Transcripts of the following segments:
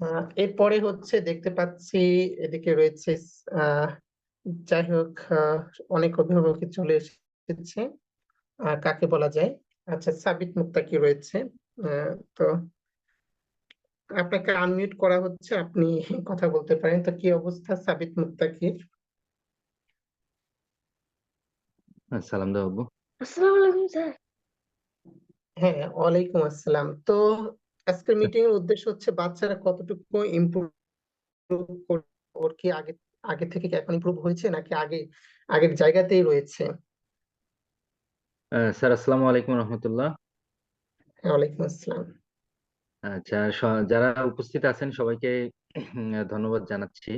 আহ, এরপরে হচ্ছে দেখতে পাচ্ছি এদিকে রয়েছে আহ যাই হোক আহ, অনেক অভিভাবক চলে এসেছে। কাকে বলা যায়? আচ্ছা সাবিত মুক্তাকি রয়েছে? আহ, তো আপনাকে আনমিউট করা হচ্ছে আপনি কথা বলতে পারেন। তো কি অবস্থা সাবিত মুক্তাকির সালাম দাও আসসালামু আলাইকুম স্যার। হ্যাঁ ওয়ালাইকুম আসসালাম। তো আজকের মিটিং এর উদ্দেশ্য হচ্ছে বাচ্চারা কতটুকু ইমপ্রুভ ওর কি আগে আগে থেকে কি এখন ইমপ্রুভ হয়েছে নাকি আগে আগের জায়গাতেই রয়েছে? স্যার আসসালামু আলাইকুম রহমতুল্লাহ। হ্যাঁ, ওয়ালাইকুম আসসালাম। আচ্ছা যারা উপস্থিত আছেন সবাইকে ধন্যবাদ জানাচ্ছি।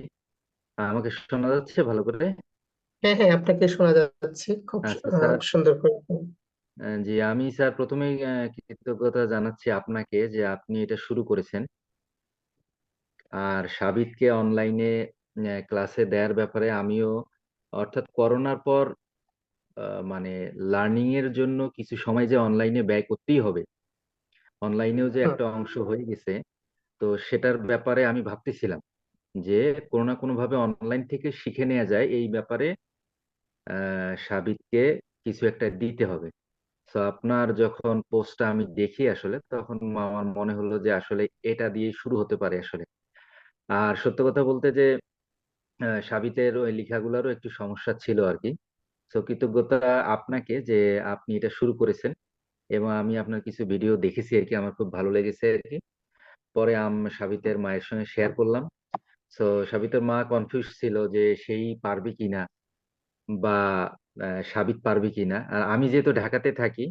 আমাকে শোনা যাচ্ছে ভালো করে? হ্যাঁ হ্যাঁ আপনাকে শোনা যাচ্ছে। খুব আচ্ছা সুন্দর করে। জি আমি স্যার প্রথমেই আহ, কৃতজ্ঞতা জানাচ্ছি আপনাকে যে আপনি এটা শুরু করেছেন। আর সাবিতকে অনলাইনে ক্লাসে দেওয়ার ব্যাপারে আমিও অর্থাৎ করোনার পর আহ, মানে লার্নিং এর জন্য কিছু সময় যে অনলাইনে ব্যয় করতেই হবে অনলাইনেও যে একটা অংশ হয়ে গেছে তো সেটার ব্যাপারে আমি ভাবতেছিলাম যে কোনো না কোনো ভাবে অনলাইন থেকে শিখে নেওয়া যায় এই ব্যাপারে আহ সাবিতকে কিছু একটা দিতে হবে। তো আপনার যখন পোস্টটা আমি দেখি আসলে তখন আমার মনে হলো যে আসলে এটা দিয়ে শুরু হতে পারে আসলে। আর সত্য কথা বলতে যে আহ, সাবিতের ওই লেখাগুলোরও একটু সমস্যা ছিল আর কি তো কৃতজ্ঞতা আপনাকে যে আপনি এটা শুরু করেছেন এবং আমি আপনার কিছু ভিডিও দেখেছি আর কি আমার খুব ভালো লেগেছে আর কি পরে আম সাবিতের মায়ের সঙ্গে শেয়ার করলাম। তো সাবিতের মা কনফিউজ ছিল যে সেই পারবে কিনা বা সাবিত পারবে কিনা? আর আমি যেহেতু ঢাকাতে থাকি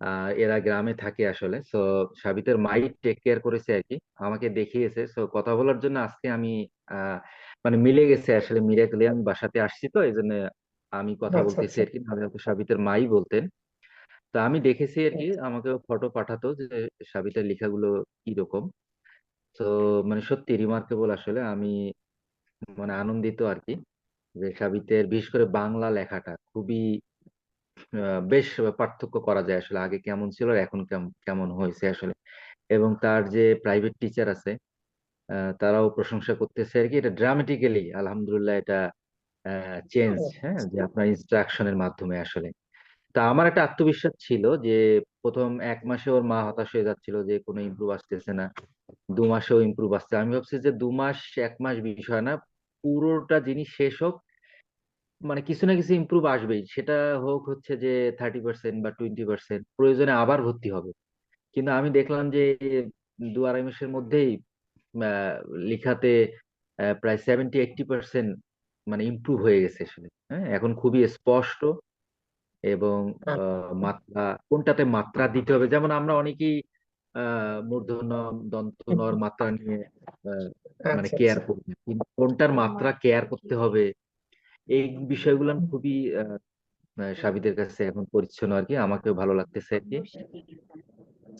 আহ এরা গ্রামে থাকে আসলে তো সাবিতের মাই টেক কেয়ার করেছে আর কি আমাকে দেখিয়েছে তো কথা বলার জন্য আজকে আমি আহ মানে মিলে গেছে আসলে মিরাকলি আমি বাসাতে আসছি তো এই জন্য আমি কথা আচ্ছা বলতেছি আচ্ছা। আর কি নাহলে হয়তো সাবিতের মাই বলতেন। তা আমি দেখেছি আর কি আমাকে ফটো পাঠাতো যে সাবিতের লেখাগুলো কি রকম তো মানে সত্যি রিমার্কেবল আসলে আমি মানে আনন্দিত আর কি। যে সাবিতের বিশেষ করে বাংলা লেখাটা খুবই বেশ পার্থক্য করা যায় আসলে আগে কেমন ছিল আর এখন কেমন হয়েছে আসলে। এবং তার যে প্রাইভেট টিচার আছে তারাও প্রশংসা করতেছে আর কি। এটা ড্রামেটিক্যালি আলহামদুলিল্লাহ এটা চেঞ্জ হ্যাঁ যে আপনার ইনস্ট্রাকশনের মাধ্যমে আসলে। তা আমার একটা আত্মবিশ্বাস ছিল যে প্রথম এক মাসে ওর মা হতাশ হয়ে যাচ্ছিল যে কোনো ইমপ্রুভ আসতেছে না দু মাসেও ইমপ্রুভ আসছে। আমি ভাবছি যে দু মাস এক মাস বিষয় না পুরোটা জিনিস শেষ হোক মানে কিছু না কিছু ইমপ্রুভ আসবেই। সেটা হোক হচ্ছে যে থার্টি পার্সেন্ট বা টোয়েন্টি পার্সেন্ট প্রয়োজনে আবার ভর্তি হবে। কিন্তু আমি দেখলাম যে দু আড়াই মাসের মধ্যেই লেখাতে প্রায় সেভেন্টি এইটটি পার্সেন্ট মানে ইমপ্রুভ হয়ে গেছে আসলে। হ্যাঁ এখন খুবই স্পষ্ট এবং আচ্ছা। মাত্রা কোনটাতে মাত্রা দিতে হবে? যেমন আমরা অনেকেই আহ মূর্ধন্য দন্ত নর মাত্রা নিয়ে আহ, মানে আচ্ছা কেয়ার আচ্ছা। করি কোনটার মাত্রা কেয়ার করতে হবে? এই বিষয়গুলো আমি খুবই সাবিদের কাছে এখন পরিচ্ছন্ন আর কি। আমাকেও ভালো লাগতেছে আর কি।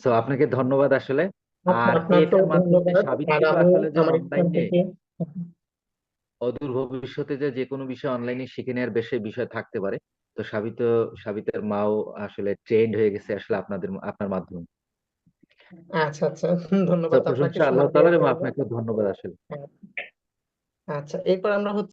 তো আপনাকে ধন্যবাদ আসলে। আচ্ছা আর এটার মাধ্যমে আসলে যে অনলাইনে অদূর ভবিষ্যতে যে যে কোনো বিষয় অনলাইনে শিখে নেওয়ার বেশি বিষয় থাকতে পারে। তো সাবিত সাবিতের মাও আসলে ট্রেন্ড হয়ে গেছে আসলে আপনাদের আপনার মাধ্যমে। আচ্ছা আচ্ছা ধন্যবাদ আপনাকে আল্লাহ সময় তাআলার এবং আপনাকে ধন্যবাদ আসলে। আচ্ছা এরপর আমরা হচ্ছে